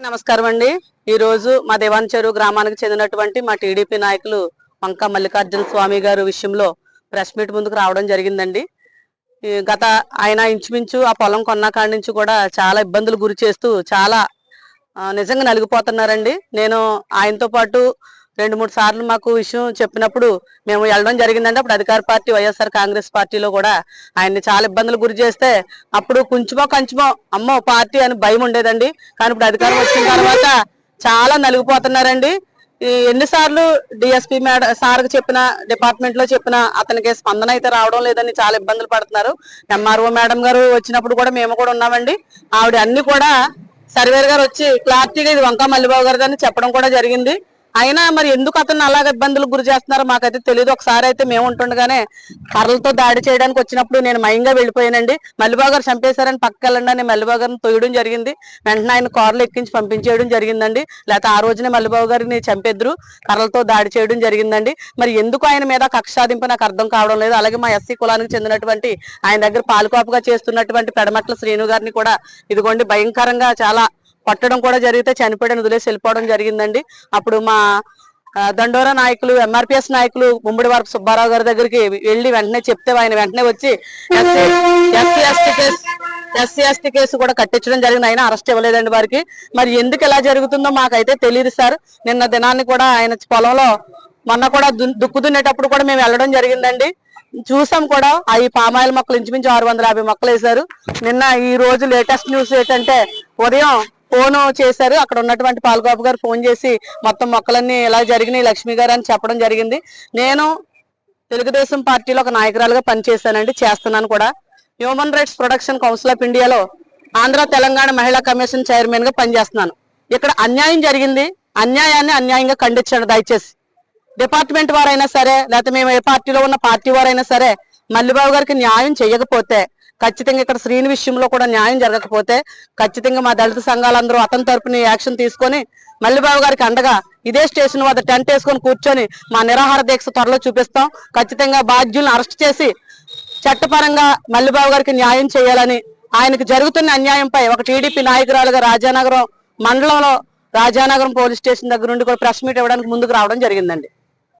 నమస్కారం అండి. ఈరోజు మా దేవాన్ చెరువు గ్రామానికి చెందినటువంటి మా టీడీపీ నాయకులు వంక మల్లికార్జున స్వామి గారు విషయంలో ప్రెస్ మీట్ ముందుకు రావడం జరిగిందండి. గత ఆయన ఇంచుమించు ఆ పొలం కొన్న కాడి నుంచి కూడా చాలా ఇబ్బందులు గురి చేస్తూ చాలా నిజంగా నలిగిపోతున్నారండి. నేను ఆయనతో పాటు రెండు మూడు సార్లు మాకు విషయం చెప్పినప్పుడు మేము వెళ్ళడం జరిగిందండి. అప్పుడు అధికార పార్టీ వైఎస్ఆర్ కాంగ్రెస్ పార్టీలో కూడా ఆయన్ని చాలా ఇబ్బందులు గురి చేస్తే అప్పుడు కొంచెమో కొంచెమో అమ్మో పార్టీ అని భయం ఉండేదండి. కానీ ఇప్పుడు అధికారం వచ్చిన తర్వాత చాలా నలిగిపోతున్నారండి. ఈ ఎన్నిసార్లు డిఎస్పీ మేడం సార్కి చెప్పిన డిపార్ట్మెంట్లో చెప్పిన అతనికి స్పందన అయితే రావడం లేదని చాలా ఇబ్బందులు పడుతున్నారు. ఎంఆర్ఓ మేడం గారు వచ్చినప్పుడు కూడా మేము కూడా ఉన్నామండి. ఆవిడ అన్ని కూడా సర్వేర్ గారు వచ్చి క్లారిటీగా ఇది వంకా మల్లిబాబు గారు అని చెప్పడం కూడా జరిగింది. అయినా మరి ఎందుకు అతను అలాగ ఇబ్బందులకు గురి చేస్తున్నారో మాకైతే తెలియదు ఒకసారి అయితే మేము ఉంటుండగానే కర్రలతో దాడి చేయడానికి వచ్చినప్పుడు నేను మయంగా వెళ్ళిపోయానండి. మల్లిబాబు గారు చంపేశారని పక్కకి అని మల్లిబాబు గారిని తొయ్యడం జరిగింది. వెంటనే ఆయన కార్లు ఎక్కించి పంపించేయడం జరిగిందండి. లేకపోతే ఆ రోజునే మల్లిబాబు గారిని చంపేద్దరు కర్రలతో దాడి చేయడం జరిగిందండి. మరి ఎందుకు ఆయన మీద కక్షాదింపు నాకు అర్థం కావడం లేదు. అలాగే మా ఎస్సీ కులానికి చెందినటువంటి ఆయన దగ్గర పాలుకాపుగా చేస్తున్నటువంటి పెడమట్ల శ్రీను గారిని కూడా ఇదిగోండి భయంకరంగా చాలా కొట్టడం కూడా జరిగితే చనిపోయడం వదిలేసి వెళ్ళిపోవడం జరిగిందండి. అప్పుడు మా దండోరా నాయకులు ఎంఆర్పిఎస్ నాయకులు ముంబడి వారపు సుబ్బారావు గారి దగ్గరికి వెళ్ళి వెంటనే చెప్తే ఆయన వెంటనే వచ్చి SC ST case SC ST case కూడా కట్టించడం జరిగింది. ఆయన అరెస్ట్ ఇవ్వలేదండి వారికి. మరి ఎందుకు ఎలా జరుగుతుందో మాకైతే తెలియదు సార్. నిన్న దినాన్ని కూడా ఆయన పొలంలో మొన్న కూడా దు- దుక్కు దున్నేటప్పుడు కూడా మేము వెళ్ళడం జరిగిందండి. చూసాం కూడా ఈ పామాయిల్ మొక్కలు ఇంచుమించు ఆరు వందల యాభై మొక్కలు వేశారు. నిన్న ఈ రోజు లేటెస్ట్ న్యూస్ ఏంటంటే ఉదయం ఫోన్ చేశారు. అక్కడ ఉన్నటువంటి పాల్గోపు గారు ఫోన్ చేసి మొత్తం మొక్కలన్నీ ఇలా జరిగినాయి లక్ష్మి గారు అని చెప్పడం జరిగింది. నేను తెలుగుదేశం పార్టీలో ఒక నాయకురాలుగా పనిచేశానండి చేస్తున్నాను కూడా. Human rights protection council of ఇండియాలో ఆంధ్ర తెలంగాణ మహిళా కమిషన్ చైర్మన్గా పనిచేస్తున్నాను. ఇక్కడ అన్యాయం జరిగింది. అన్యాయాన్ని అన్యాయంగా ఖండించండి దయచేసి. డిపార్ట్మెంట్ వారైనా సరే లేకపోతే మేము ఏ పార్టీలో ఉన్న పార్టీ వారైనా సరే మల్లిబాబు గారికి న్యాయం చేయకపోతే ఖచ్చితంగా ఇక్కడ శ్రీని విషయంలో కూడా న్యాయం జరగకపోతే ఖచ్చితంగా మా దళిత సంఘాలందరూ అతని తరపున యాక్షన్ తీసుకొని మల్లిబాబు గారికి అండగా ఇదే స్టేషన్ వద్ద టెంట్ వేసుకొని కూర్చొని మా నిరాహార దీక్ష త్వరలో చూపిస్తాం. ఖచ్చితంగా బాధ్యులను అరెస్ట్ చేసి చట్టపరంగా మల్లిబాబు గారికి న్యాయం చేయాలని ఆయనకు జరుగుతున్న అన్యాయంపై ఒక టీడీపీ నాయకురాలుగా రాజానగరం మండలంలో రాజానగరం పోలీస్ స్టేషన్ దగ్గర నుండి కూడా ప్రెస్ మీట్ ఇవ్వడానికి ముందుకు రావడం జరిగిందండి.